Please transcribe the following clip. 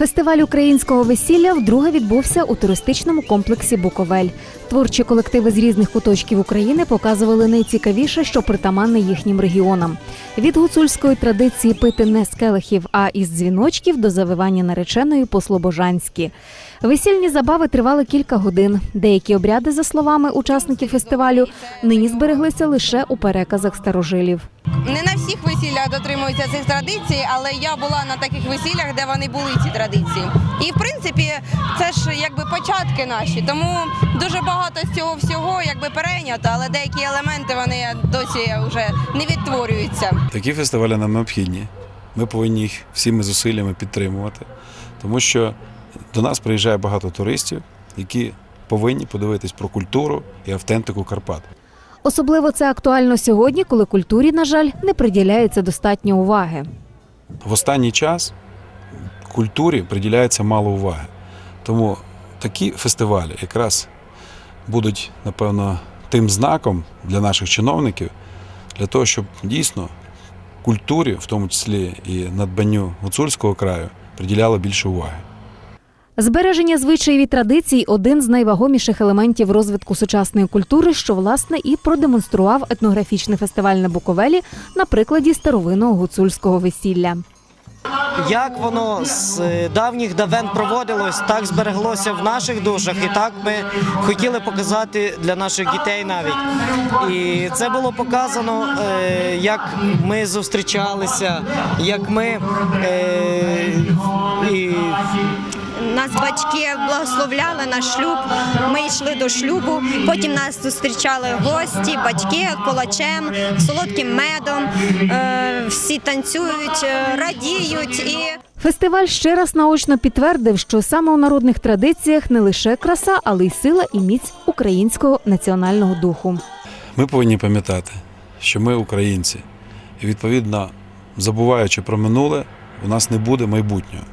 Фестиваль українського весілля вдруге відбувся у туристичному комплексі Буковель. Творчі колективи з різних куточків України показували найцікавіше, що притаманне їхнім регіонам. Від гуцульської традиції пити не з келихів, а із дзвіночків до завивання нареченої по-слобожанськи. Весільні забави тривали кілька годин. Деякі обряди, за словами учасників фестивалю, нині збереглися лише у переказах старожилів. Не на всіх весіллях дотримуються цих традицій, але я була на таких весіллях, де вони були ці традиції. І в принципі, це ж якби початки наші. Тому дуже багато з цього всього якби перейнято, але деякі елементи вони досі вже не відтворюються. Такі фестивалі нам необхідні. Ми повинні їх всіми зусиллями підтримувати, тому що до нас приїжджає багато туристів, які повинні подивитись про культуру і автентику Карпат. Особливо це актуально сьогодні, коли культурі, на жаль, не приділяється достатньо уваги. В останній час культурі приділяється мало уваги. Тому такі фестивалі якраз будуть, напевно, тим знаком для наших чиновників, для того, щоб дійсно культурі, в тому числі і надбанню гуцульського краю, приділяли більше уваги. Збереження звичаїв і традицій один з найвагоміших елементів розвитку сучасної культури, що власне і продемонстрував етнографічний фестиваль на Буковелі на прикладі старовинного гуцульського весілля. Як воно з е, давніх давен проводилось, так збереглося в наших душах, і так ми хотіли показати для наших дітей навіть. І це було показано, е, як ми зустрічалися, як ми е, Нас батьки благословляли на шлюб. Ми йшли до шлюбу. Потім нас зустрічали гості, батьки колачем, солодким медом. Е, Всі танцюють, е, радіють і. Фестиваль ще раз наочно підтвердив, що саме у народних традиціях не лише краса, але й сила і міць українського національного духу. Ми повинні пам'ятати, що ми українці, і відповідно, забуваючи про минуле, у нас не буде майбутнього.